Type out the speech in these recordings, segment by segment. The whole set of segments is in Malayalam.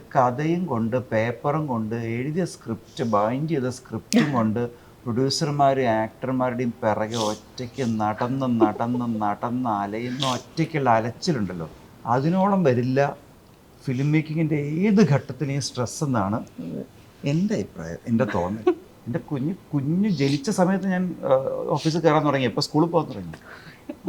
ഒരു കഥയും കൊണ്ട് പേപ്പറും കൊണ്ട് എഴുതിയ സ്ക്രിപ്റ്റ് ബൈൻഡ് ചെയ്ത സ്ക്രിപ്റ്റും കൊണ്ട് പ്രൊഡ്യൂസർമാരും ആക്ടർമാരുടെയും പിറകെ ഒറ്റയ്ക്ക് നടന്ന് നടന്ന് നടന്ന് അലയുന്ന ഒറ്റയ്ക്കുള്ള അലച്ചിലുണ്ടല്ലോ. അതിനോളം വരില്ല. ഫിലിം മേക്കിങ്ങിന്റെ ഏത് ഘട്ടത്തിലെയും സ്ട്രെസ് എന്നാണ് എന്റെ അഭിപ്രായം എന്റെ തോന്നൽ. എന്റെ കുഞ്ഞ് കുഞ്ഞ് ജനിച്ച സമയത്ത് ഞാൻ ഓഫീസിൽ കയറാൻ തുടങ്ങി. ഇപ്പോൾ സ്കൂളിൽ പോകാൻ തുടങ്ങി.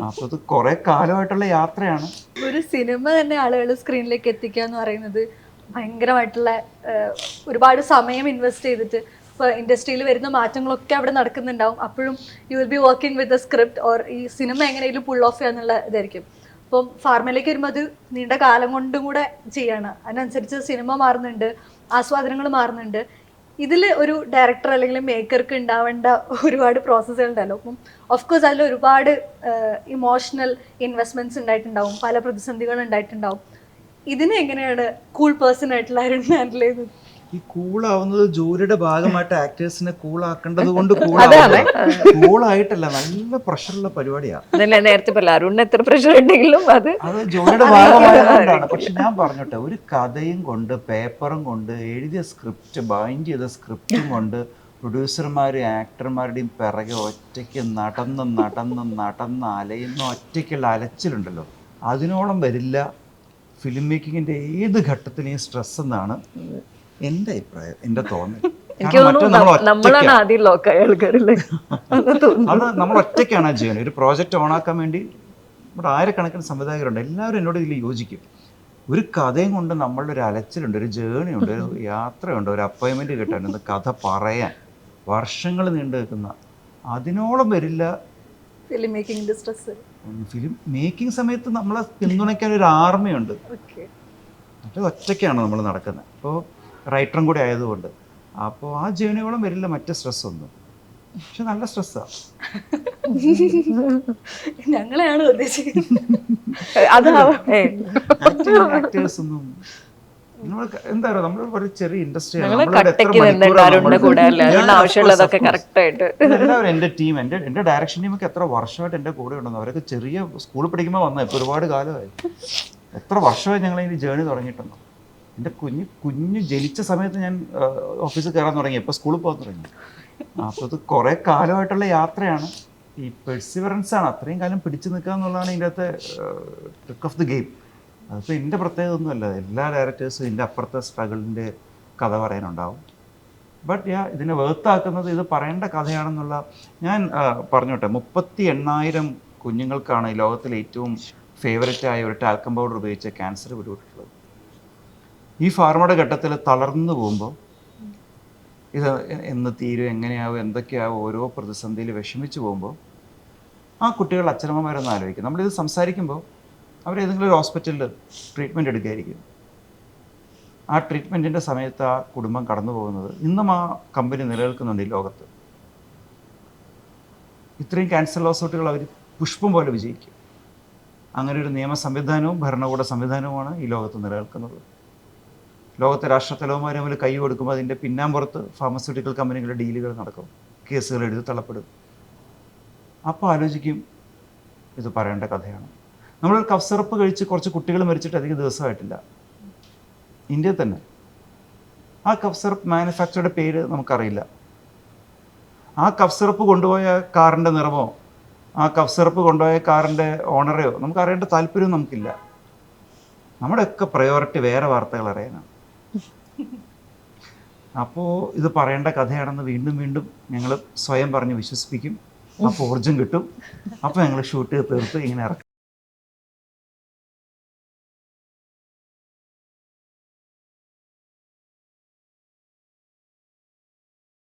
അപ്പോൾ കുറേ കാലമായിട്ടുള്ള യാത്രയാണ്. ഒരു സിനിമ തന്നെ ആളുകൾ സ്ക്രീനിലേക്ക് എത്തിക്കുക എന്ന് പറയുന്നത് ഭയങ്കരമായിട്ടുള്ള ഒരുപാട് സമയം ഇൻവെസ്റ്റ് ചെയ്തിട്ട് ഇപ്പോൾ ഇൻഡസ്ട്രിയിൽ വരുന്ന മാറ്റങ്ങളൊക്കെ അവിടെ നടക്കുന്നുണ്ടാവും. അപ്പോഴും you will be working with the script or ഈ സിനിമ എങ്ങനെയും പുൾ ഓഫ് ചെയ്യാന്നുള്ള ഇതായിരിക്കും. അപ്പം ഫാർമയിലേക്ക് വരുമ്പോൾ അത് നീണ്ട കാലം കൊണ്ടും കൂടെ ചെയ്യാണ്. അതിനനുസരിച്ച് സിനിമ മാറുന്നുണ്ട് ആസ്വാദനങ്ങൾ മാറുന്നുണ്ട്. ഇതിൽ ഒരു ഡയറക്ടർ അല്ലെങ്കിൽ മേക്കർക്ക് ഉണ്ടാവേണ്ട ഒരുപാട് പ്രോസസ്സുകൾ ഉണ്ടല്ലോ. അപ്പം ഓഫ് കോഴ്സ് അതിൽ ഒരുപാട് ഇമോഷണൽ ഇൻവെസ്റ്റ്മെന്റ്സ് ഉണ്ടായിട്ടുണ്ടാവും പല പ്രതിസന്ധികളും ഉണ്ടായിട്ടുണ്ടാവും. ഇതിനെ എങ്ങനെയാണ് കൂൾ പേഴ്സൺ ആയിട്ടുള്ള ഹാൻഡിൽ ഈ കൂളാവുന്നത് ജോലിയുടെ ഭാഗമായിട്ട് ആക്ടേഴ്സിനെ കൂളാക്കേണ്ടത് കൊണ്ട്. കൂളായിട്ടല്ല നല്ല പ്രഷറുള്ള പരിപാടിയാണ് നേരത്തെ അരുണിന് എത്ര പ്രഷർ ഉണ്ടെങ്കിലും അത് അത് ജോലിയുടെ ഭാഗമായതുകൊണ്ടാണ്. പക്ഷെ ഞാൻ പറഞ്ഞോട്ടെ ഒരു കഥയും കൊണ്ട് പേപ്പറും കൊണ്ട് എഴുതിയ സ്ക്രിപ്റ്റ് ബൈൻഡ് ചെയ്ത സ്ക്രിപ്റ്റും കൊണ്ട് പ്രൊഡ്യൂസർമാരും ആക്ടർമാരുടെയും പിറകെ ഒറ്റയ്ക്ക് നടന്ന് നടന്ന് നടന്ന് അലയുന്ന ഒറ്റയ്ക്കുള്ള അലച്ചിലുണ്ടല്ലോ. അതിനോളം വരില്ല. ഫിലിം മേക്കിങ്ങിന്റെ ഏത് ഘട്ടത്തിലെയും സ്ട്രെസ് എന്നാണ് എന്റെ അഭിപ്രായം എന്റെ തോന്നൽ. നമ്മളാണ് ആദ്യം ലോക്കായ ആൾക്കാരല്ലേ? അത് നമ്മൾ ഒറ്റയ്ക്കാണ് ആ ചെയ്യുന്നത് ഒരു പ്രോജക്റ്റ് ഓണാക്കാൻ വേണ്ടി ഇവിടെ ആയിരക്കണക്കിന് സംവിധായകരുണ്ട്. എല്ലാവരും എന്നോട് ഇതിൽ യോജിക്കും. ഒരു കഥയും കൊണ്ട് നമ്മളുടെ ഒരു അലച്ചിലുണ്ട് ഒരു ജേണി ഉണ്ട് ഒരു യാത്രയുണ്ട് ഒരു അപ്പോയിൻമെന്റ് കിട്ടാനുണ്ട് കഥ പറയാൻ വർഷങ്ങൾ നീണ്ടു നിൽക്കുന്ന അതിനോളം വരില്ല ഫിലിം മേക്കിങ്ങിന്റെ സ്ട്രെസ് ഫിലിം മേക്കിംഗ് സമയത്ത് നമ്മളെ പിന്തുണയ്ക്കാൻ ഒരു ആർമയുണ്ട്. മറ്റേ ഒറ്റയ്ക്കാണ് നമ്മൾ നടക്കുന്നത് അപ്പോൾ റൈറ്ററും കൂടി ആയതുകൊണ്ട്. അപ്പോൾ ആ ജീവനോളം വരില്ല മറ്റേ സ്ട്രെസ് ഒന്നും. പക്ഷെ നല്ല സ്ട്രെസ്സാണ് ഞങ്ങളെയാണ് ഉദ്ദേശിക്കുന്നത്. അത് ആക്ടേഴ്സ് ഒന്നും നമ്മൾ എന്താ പറയുക നമ്മൾ ഒരു ചെറിയ ഇൻഡസ്ട്രി എല്ലാവരും എന്റെ ടീം എന്റെ എന്റെ ഡയറക്ഷൻ ടീമൊക്കെ എത്ര വർഷമായിട്ട് എന്റെ കൂടെ ഉണ്ടെന്ന് അവരൊക്കെ ചെറിയ സ്കൂളിൽ പഠിക്കുമ്പോൾ വന്ന ഇപ്പോൾ ഒരുപാട് കാലമായി. എത്ര വർഷമായി ഞങ്ങൾ ഈ ജേണി തുടങ്ങിയിട്ടുണ്ടോ എന്റെ കുഞ്ഞ് കുഞ്ഞ് ജനിച്ച സമയത്ത് ഞാൻ ഓഫീസിൽ കയറാൻ തുടങ്ങി ഇപ്പോൾ സ്കൂളിൽ പോകാൻ തുടങ്ങി. അപ്പോൾ ഇത് കുറേ കാലമായിട്ടുള്ള യാത്രയാണ്. ഈ പെർസിവറൻസ് ആണ്. അത്രയും കാലം പിടിച്ചു നിൽക്കുക എന്നുള്ളതാണ് ഇതിന്റെ അകത്തെ ട്രിക്ക് ഓഫ് ദി ഗെയിം അതിപ്പോൾ എന്റെ പ്രത്യേകത ഒന്നുമല്ല എല്ലാ ഡയറക്ടേഴ്സും ഇതിന്റെ അപ്പുറത്തെ സ്ട്രഗിളിന്റെ കഥ പറയാനുണ്ടാവും. ബട്ട് യാ ഇതിനെ വേർത്താക്കുന്നത് ഇത് പറയേണ്ട കഥയാണെന്നുള്ള ഞാൻ പറഞ്ഞോട്ടെ. മുപ്പത്തി എണ്ണായിരം കുഞ്ഞുങ്ങൾക്കാണ് ഈ ലോകത്തിലെ ഏറ്റവും ഫേവററ്റ് ആയ ഒരു ടാൽക്കം പൗഡർ ഉപയോഗിച്ച ക്യാൻസർ പിടിപെട്ടിട്ടുള്ളത്. ഈ ഫാർമയുടെ ഘട്ടത്തിൽ തളർന്നു പോകുമ്പോൾ ഇത് എന്ന് തീരും എങ്ങനെയാവും എന്തൊക്കെയാവും ഓരോ പ്രതിസന്ധിയിൽ വിഷമിച്ചു പോകുമ്പോൾ ആ കുട്ടികൾ അച്ഛനമ്മമാരൊന്ന് ആലോചിക്കും. നമ്മളിത് സംസാരിക്കുമ്പോൾ അവർ ഏതെങ്കിലും ഒരു ഹോസ്പിറ്റലിൽ ട്രീറ്റ്മെന്റ് എടുക്കുകയായിരിക്കും. ആ ട്രീറ്റ്മെന്റിന്റെ സമയത്ത് ആ കുടുംബം കടന്നു പോകുന്നത് ഇന്നും ആ കമ്പനി നിലനിൽക്കുന്നുണ്ട് ഈ ലോകത്ത്. ഇത്രയും ക്യാൻസർ ലോസൗട്ടുകൾ അവർ പുഷ്പം പോലെ വിജയിക്കും. അങ്ങനെ ഒരു നിയമ സംവിധാനവും ഭരണകൂട സംവിധാനവുമാണ് ഈ ലോകത്ത് നിലനിൽക്കുന്നത്. ലോകത്തെ രാഷ്ട്രത്തലവന്മാർ തമ്മിൽ കൈ കൊടുക്കുമ്പോൾ അതിന്റെ പിന്നാമ്പുറത്ത് ഫാർമസ്യൂട്ടിക്കൽ കമ്പനികളുടെ ഡീലുകൾ നടക്കും. കേസുകൾ എഴുതി തള്ളപ്പെടും. അപ്പോൾ ആലോചിക്കും ഇത് പറയേണ്ട കഥയാണ്. നമ്മൾ കഫ്സറപ്പ് കഴിച്ച് കുറച്ച് കുട്ടികൾ മരിച്ചിട്ട് അധികം ദിവസമായിട്ടില്ല. ഇന്ത്യയിൽ തന്നെ. ആ കഫ് സിറപ്പ് മാനുഫാക്ചറുടെ പേര് നമുക്കറിയില്ല. ആ കഫ് സിറപ്പ് കൊണ്ടുപോയ കാറിന്റെ നിറമോ ആ കഫ് സിറപ്പ് കൊണ്ടുപോയ കാറിന്റെ ഓണറെയോ നമുക്ക് അറിയേണ്ട താല്പര്യവും നമുക്കില്ല. നമ്മുടെയൊക്കെ പ്രയോറിറ്റി വേറെ വാർത്തകൾ അറിയാനാണ്. അപ്പോൾ ഇത് പറയേണ്ട കഥയാണെന്ന് വീണ്ടും വീണ്ടും ഞങ്ങൾ സ്വയം പറഞ്ഞ് വിശ്വസിപ്പിക്കും. അപ്പോൾ ഊർജം കിട്ടും. അപ്പോൾ ഞങ്ങൾ ഷൂട്ട് തീർത്ത് ഇങ്ങനെ ഇറക്കും.